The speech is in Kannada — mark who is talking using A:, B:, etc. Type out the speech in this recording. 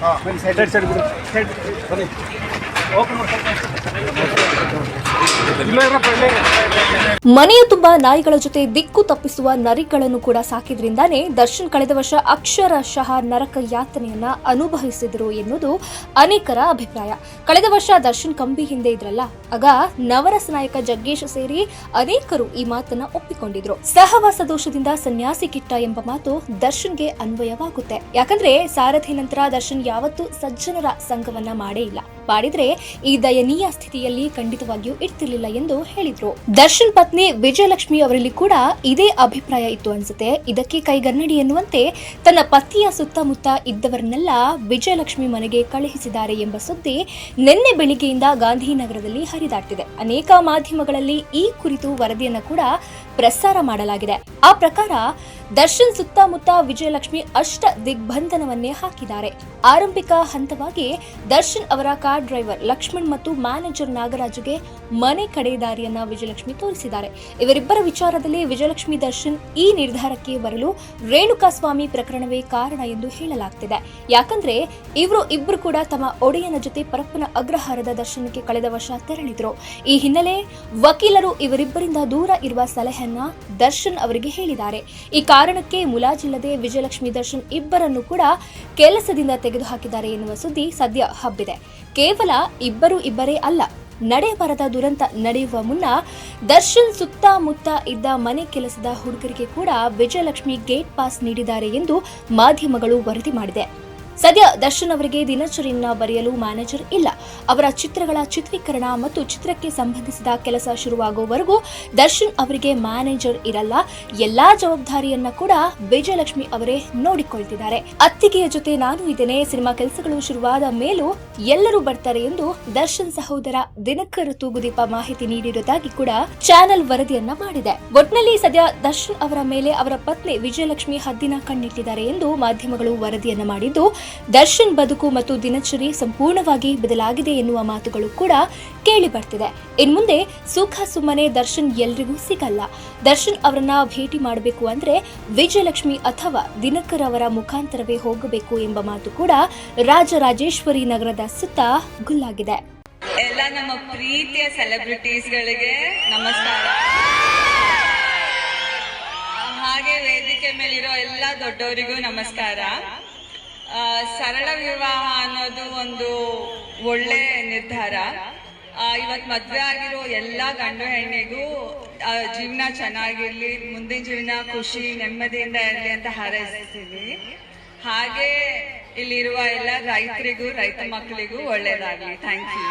A: ಸೈಡ್ ಸೈಡ್ ಬಿಡು ಸೈಡ್ ಬನ್ನಿ ಓಪನ್
B: ಮನೆಯ ತುಂಬಾ ನಾಯಿಗಳ ಜೊತೆ ದಿಕ್ಕು ತಪ್ಪಿಸುವ ನರಿಗಳನ್ನು ಕೂಡ ಸಾಕಿದ್ರಿಂದಾನೇ ದರ್ಶನ್ ಕಳೆದ ವರ್ಷ ಅಕ್ಷರಶಃ ನರಕ ಯಾತನೆಯನ್ನ ಅನುಭವಿಸಿದರು ಎನ್ನುವುದು ಅನೇಕರ ಅಭಿಪ್ರಾಯ. ಕಳೆದ ವರ್ಷ ದರ್ಶನ್ ಕಂಬಿ ಹಿಂದೆ ಇದ್ರಲ್ಲ, ಆಗ ನವರಸ ನಾಯಕ ಜಗ್ಗೇಶ್ ಸೇರಿ ಅನೇಕರು ಈ ಮಾತನ್ನ ಒಪ್ಪಿಕೊಂಡಿದ್ರು. ಸಹವಾಸ ದೋಷದಿಂದ ಸನ್ಯಾಸಿ ಕಿಟ್ಟ ಎಂಬ ಮಾತು ದರ್ಶನ್ಗೆ ಅನ್ವಯವಾಗುತ್ತೆ. ಯಾಕಂದ್ರೆ ಸಾರಥಿ ನಂತರ ದರ್ಶನ್ ಯಾವತ್ತೂ ಸಜ್ಜನರ ಸಂಘವನ್ನ ಮಾಡೇ ಇಲ್ಲ. ಮಾಡಿದ್ರೆ ಈ ದಯನೀಯ ಸ್ಥಿತಿಯಲ್ಲಿ ಖಂಡಿತವಾಗಿಯೂ ಇರ್ತಿರ್ಲಿಲ್ಲ ಎಂದು ಹೇಳಿದ್ರು. ದರ್ಶನ್ ಪತ್ನಿ ವಿಜಯಲಕ್ಷ್ಮಿ ಅವರಲ್ಲಿ ಕೂಡ ಇದೇ ಅಭಿಪ್ರಾಯ ಇತ್ತು ಅನ್ಸುತ್ತೆ. ಇದಕ್ಕೆ ಕೈಗನ್ನಡಿ ಎನ್ನುವಂತೆ ತನ್ನ ಪತಿಯ ಸುತ್ತಮುತ್ತ ಇದ್ದವರನ್ನೆಲ್ಲ ವಿಜಯಲಕ್ಷ್ಮಿ ಮನೆಗೆ ಕಳುಹಿಸಿದ್ದಾರೆ ಎಂಬ ಸುದ್ದಿ ನಿನ್ನೆ ಬೆಳಿಗ್ಗೆಯಿಂದ ಗಾಂಧಿನಗರದಲ್ಲಿ ಹರಿದಾಡ್ತಿದೆ. ಅನೇಕ ಮಾಧ್ಯಮಗಳಲ್ಲಿ ಈ ಕುರಿತು ವರದಿಯನ್ನು ಕೂಡ ಪ್ರಸಾರ ಮಾಡಲಾಗಿದೆ. ಆ ಪ್ರಕಾರ ದರ್ಶನ್ ಸುತ್ತಮುತ್ತ ವಿಜಯಲಕ್ಷ್ಮಿ ಅಷ್ಟ ದಿಗ್ಬಂಧನವನ್ನೇ ಹಾಕಿದ್ದಾರೆ. ಆರಂಭಿಕ ಹಂತವಾಗಿ ದರ್ಶನ್ ಅವರ ಕಾರ್ ಡ್ರೈವರ್ ಲಕ್ಷ್ಮಣ್ ಮತ್ತು ಮ್ಯಾನೇಜರ್ ನಾಗರಾಜುಗೆ ಮನೆ ಕಡೆ ದಾರಿಯನ್ನ ವಿಜಯಲಕ್ಷ್ಮಿ ತೋರಿಸಿದ್ದಾರೆ. ಇವರಿಬ್ಬರ ವಿಚಾರದಲ್ಲಿ ವಿಜಯಲಕ್ಷ್ಮಿ ದರ್ಶನ್ ಈ ನಿರ್ಧಾರಕ್ಕೆ ಬರಲು ರೇಣುಕಾಸ್ವಾಮಿ ಪ್ರಕರಣವೇ ಕಾರಣ ಎಂದು ಹೇಳಲಾಗ್ತಿದೆ. ಯಾಕಂದ್ರೆ ಇವರು ಇಬ್ಬರು ಕೂಡ ತಮ್ಮ ಒಡೆಯನ ಜೊತೆ ಪರಪ್ಪನ ಅಗ್ರಹಾರದ ದರ್ಶನಕ್ಕೆ ಕಳೆದ ವರ್ಷ ತೆರಳಿದ್ರು. ಈ ಹಿನ್ನೆಲೆ ವಕೀಲರು ಇವರಿಬ್ಬರಿಂದ ದೂರ ಇರುವ ಸಲಹೆಯನ್ನ ದರ್ಶನ್ ಅವರಿಗೆ ಹೇಳಿದ್ದಾರೆ. ಈ ಕಾರಣಕ್ಕೆ ಮುಲಾಜಿಲ್ಲದೆ ವಿಜಯಲಕ್ಷ್ಮಿ ದರ್ಶನ್ ಇಬ್ಬರನ್ನು ಕೂಡ ಕೆಲಸದಿಂದ ತೆಗೆದುಹಾಕಿದ್ದಾರೆ ಎನ್ನುವ ಸುದ್ದಿ ಸದ್ಯ ಹಬ್ಬಿದೆ. ಕೇವಲ ಇಬ್ಬರು ಇಬ್ಬರೇ ಅಲ್ಲ ನಡೆಯಬಾರದ ದುರಂತ ನಡೆಯುವ ಮುನ್ನ ದರ್ಶನ್ ಸುತ್ತಮುತ್ತ ಇದ್ದ ಮನೆ ಕೆಲಸದ ಹುಡುಗರಿಗೆ ಕೂಡ ವಿಜಯಲಕ್ಷ್ಮಿ ಗೇಟ್ ಪಾಸ್ ನೀಡಿದ್ದಾರೆ ಎಂದು ಮಾಧ್ಯಮಗಳು ವರದಿ ಮಾಡಿದೆ. ಸದ್ಯ ದರ್ಶನ್ ಅವರಿಗೆ ದಿನಚರಿಯನ್ನ ಬರೆಯಲು ಮ್ಯಾನೇಜರ್ ಇಲ್ಲ. ಅವರ ಚಿತ್ರಗಳ ಚಿತ್ರೀಕರಣ ಮತ್ತು ಚಿತ್ರಕ್ಕೆ ಸಂಬಂಧಿಸಿದ ಕೆಲಸ ಶುರುವಾಗುವವರೆಗೂ ದರ್ಶನ್ ಅವರಿಗೆ ಮ್ಯಾನೇಜರ್ ಇರಲ್ಲ. ಎಲ್ಲಾ ಜವಾಬ್ದಾರಿಯನ್ನ ಕೂಡ ವಿಜಯಲಕ್ಷ್ಮಿ ಅವರೇ ನೋಡಿಕೊಳ್ತಿದ್ದಾರೆ. ಅತ್ತಿಗೆಯ ಜೊತೆ ನಾನು ಇದ್ದೇನೆ. ಸಿನಿಮಾ ಕೆಲಸಗಳು ಶುರುವಾದ ಮೇಲೂ ಎಲ್ಲರೂ ಬರ್ತಾರೆ ಎಂದು ದರ್ಶನ್ ಸಹೋದರ ದಿನಕರ್ ತೂಗುದೀಪ ಮಾಹಿತಿ ನೀಡಿರುವುದಾಗಿ ಕೂಡ ಚಾನೆಲ್ ವರದಿಯನ್ನ ಮಾಡಿದೆ. ಒಟ್ನಲ್ಲಿ ಸದ್ಯ ದರ್ಶನ್ ಅವರ ಮೇಲೆ ಅವರ ಪತ್ನಿ ವಿಜಯಲಕ್ಷ್ಮಿ ಹದ್ದಿನ ಕಣ್ಣಿಟ್ಟಿದ್ದಾರೆ ಎಂದು ಮಾಧ್ಯಮಗಳು ವರದಿಯನ್ನ ಮಾಡಿದ್ದು ದರ್ಶನ್ ಬದುಕು ಮತ್ತು ದಿನಚರಿ ಸಂಪೂರ್ಣವಾಗಿ ಬದಲಾಗಿದೆ ಎನ್ನುವ ಮಾತುಗಳು ಕೂಡ ಕೇಳಿ ಬರ್ತಿದೆ. ಇನ್ಮುಂದೆ ಸುಖ ಸುಮ್ಮನೆ ದರ್ಶನ್ ಎಲ್ರಿಗೂ ಸಿಗಲ್ಲ. ದರ್ಶನ್ ಅವರನ್ನ ಭೇಟಿ ಮಾಡಬೇಕು ಅಂದ್ರೆ ವಿಜಯಲಕ್ಷ್ಮಿ ಅಥವಾ ದಿನಕರ್ ಅವರ ಮುಖಾಂತರವೇ ಹೋಗಬೇಕು ಎಂಬ ಮಾತು ಕೂಡ ರಾಜರಾಜೇಶ್ವರಿ ನಗರದ ಸುತ್ತ ಗುಲ್ಲಾಗಿದೆ.
C: ಎಲ್ಲ ನಮ್ಮ ಪ್ರೀತಿಯ ಸೆಲೆಬ್ರಿಟೀಸ್ಗಳಿಗೆ ನಮಸ್ಕಾರ. ಹಾಗೆ ವೇದಿಕೆ ಮೇಲಿರೋ ಎಲ್ಲ ದೊಡ್ಡವರಿಗೂ ನಮಸ್ಕಾರ. ಸರಳ ವಿವಾಹ ಅನ್ನೋದು ಒಂದು ಒಳ್ಳೆ ನಿರ್ಧಾರ. ಇವತ್ತು ಮದುವೆ ಆಗಿರೋ ಎಲ್ಲ ಗಂಡು ಹೆಣ್ಣಿಗೂ ಜೀವನ ಚೆನ್ನಾಗಿರ್ಲಿ, ಮುಂದಿನ ಜೀವನ ಖುಷಿ, ನೆಮ್ಮದಿಯಿಂದ ಇರಲಿ ಅಂತ ಹಾರೈಸ್ತೀವಿ. ಹಾಗೆ ಇಲ್ಲಿರುವ ಎಲ್ಲ ರೈತರಿಗೂ, ರೈತ ಮಕ್ಕಳಿಗೂ ಒಳ್ಳೇದಾಗಲಿ. Thank you